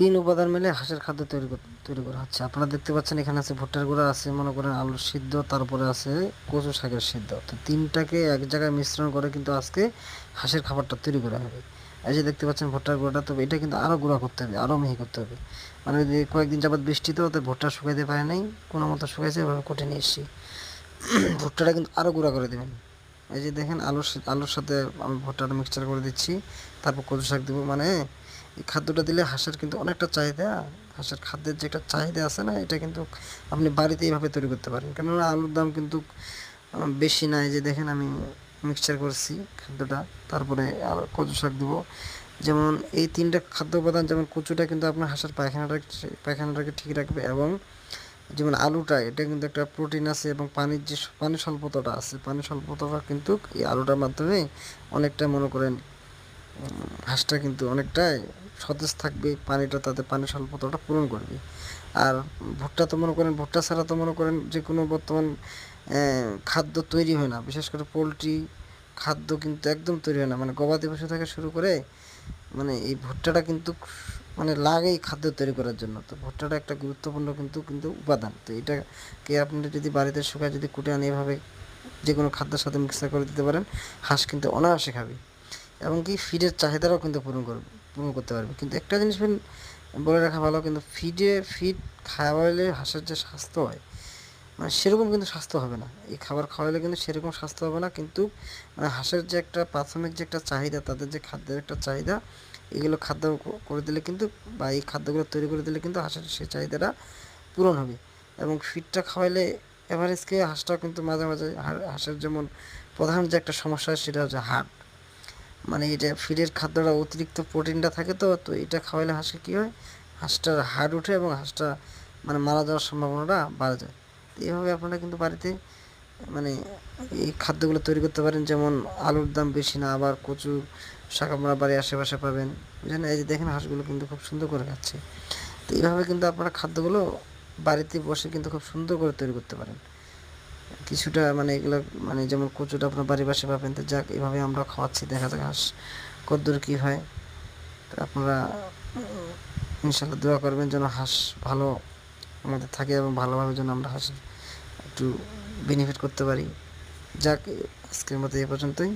তিন উপাদান মিলে হাঁসের খাদ্য তৈরি তৈরি করা হচ্ছে। আপনারা দেখতে পাচ্ছেন এখানে আছে ভুট্টার গুঁড়া, আছে মনে করেন আলুর সিদ্ধ, তারপরে আছে কচু শাকের সিদ্ধ। তো তিনটাকে এক জায়গায় মিশ্রণ করে কিন্তু আজকে হাঁসের খাবারটা তৈরি করা হবে। এই যে দেখতে পাচ্ছেন ভুট্টার গুঁড়াটা, তবে এটা কিন্তু আরও গুঁড়া করতে হবে আরও মিহি করতে হবে। মানে কয়েকদিন যাবত বৃষ্টিতে ওদের ভুট্টা শুকাইতে পারে নাই, কোনো মতো শুকাইছে, এভাবে কোটে নিয়ে এসেছি। ভুট্টাটা কিন্তু আরও গুঁড়া করে দেবেন। এই যে দেখেন আলুর আলুর সাথে আমি ভুট্টাটা মিক্সচার করে দিচ্ছি, তারপর কচু শাক দেবো মানে এই খাদ্যটা দিলে হাঁসের কিন্তু অনেকটা চাহিদা। হাঁসের খাদ্যের যে একটা চাহিদা আছে না, এটা কিন্তু আপনি বাড়িতে এইভাবে তৈরি করতে পারেন। কেননা আলুর দাম কিন্তু বেশি নাই যে দেখেন আমি মিক্সচার করছি খাদ্যটা, তারপরে আর কচু শাক দেবো। যেমন এই তিনটা খাদ্য উপাদান, যেমন কচুটা কিন্তু আপনার হাঁসের পায়খানাটাকে পায়খানাটাকে ঠিক রাখবে এবং যেমন আলুটা, এটা কিন্তু একটা প্রোটিন আছে এবং পানির যে পানি স্বল্পতাটা আছে পানি স্বল্পতাটা কিন্তু এই আলুটার মাধ্যমে অনেকটা মনে করেন হাঁসটা কিন্তু অনেকটাই সতেজ থাকবে, পানিটা তাতে পানি স্বল্পতাটা পূরণ করবে। আর ভুট্টা তো মনে করেন, ভুট্টা ছাড়া তো মনে করেন যে কোনো বর্তমান খাদ্য তৈরি হয় না। বিশেষ করে পোলট্রি খাদ্য কিন্তু একদম তৈরি হয় না। মানে গবাদি পশু থেকে শুরু করে মানে এই ভুট্টাটা কিন্তু মানে লাগেই খাদ্য তৈরি করার জন্য। তো ভুট্টাটা একটা গুরুত্বপূর্ণ কিন্তু কিন্তু উপাদান। তো এটাকে আপনি যদি বাড়িতে শুকায় যদি কুটে আনি, এভাবে যে কোনো খাদ্যের সাথে মিক্সার করে দিতে পারেন, হাঁস কিন্তু অনায়াসে খাবে। এবং কি ফিডের চাহিদাটাও কিন্তু পূরণ করবে পূরণ করতে পারবে। কিন্তু একটা জিনিস বলে রাখা ভালো, কিন্তু ফিডে ফিড খাওয়াইলে হাঁসের যে স্বাস্থ্য হয় মানে সেরকম কিন্তু স্বাস্থ্য হবে না। এই খাবার খাওয়াইলে কিন্তু সেরকম স্বাস্থ্য হবে না, কিন্তু মানে হাঁসের যে একটা প্রাথমিক যে একটা চাহিদা, তাদের যে খাদ্যের একটা চাহিদা, এগুলো খাদ্য করে দিলে কিন্তু বা এই খাদ্যগুলো তৈরি করে দিলে কিন্তু হাঁসের সেই চাহিদাটা পূরণ হবে। এবং ফিডটা খাওয়াইলে এভারেজ খেয়ে হাঁসটাও কিন্তু মাঝে মাঝে হাঁসের যেমন প্রধান যে একটা সমস্যা, সেটা হচ্ছে হার্ট মানে এটা ফিডের খাদ্যটা অতিরিক্ত প্রোটিনটা থাকে তো তো এটা খাওয়াইলে হাঁসে কী হয়? হাঁসটার হার্ট ওঠে এবং হাঁসটা মানে মারা যাওয়ার সম্ভাবনাটা বাড়ে যায়। তো এইভাবে আপনারা কিন্তু বাড়িতে মানে এই খাদ্যগুলো তৈরি করতে পারেন। যেমন আলুর দাম বেশি না, আবার কচু শাক আপনারা বাড়ির আশেপাশে পাবেন। বুঝলেন? এই যে দেখেন হাঁসগুলো কিন্তু খুব সুন্দর করে খাচ্ছে। তো এইভাবে কিন্তু আপনারা খাদ্যগুলো বাড়িতে বসে কিন্তু খুব সুন্দর করে তৈরি করতে পারেন। কিছুটা মানে এগুলো মানে যেমন কচুটা আপনার বাড়ির পাশে পাবেন, তো যাক, এভাবে আমরা খাওয়াচ্ছি, দেখা যাক হাঁস কদ্দূর কী হয়। তো আপনারা ইনশাল্লাহ দোয়া করবেন যেন হাঁস ভালো আমাদের থাকে এবং ভালোভাবে যেন আমরা হাঁস একটু বেনিফিট করতে পারি। যাক, আজকের মতো এ পর্যন্তই।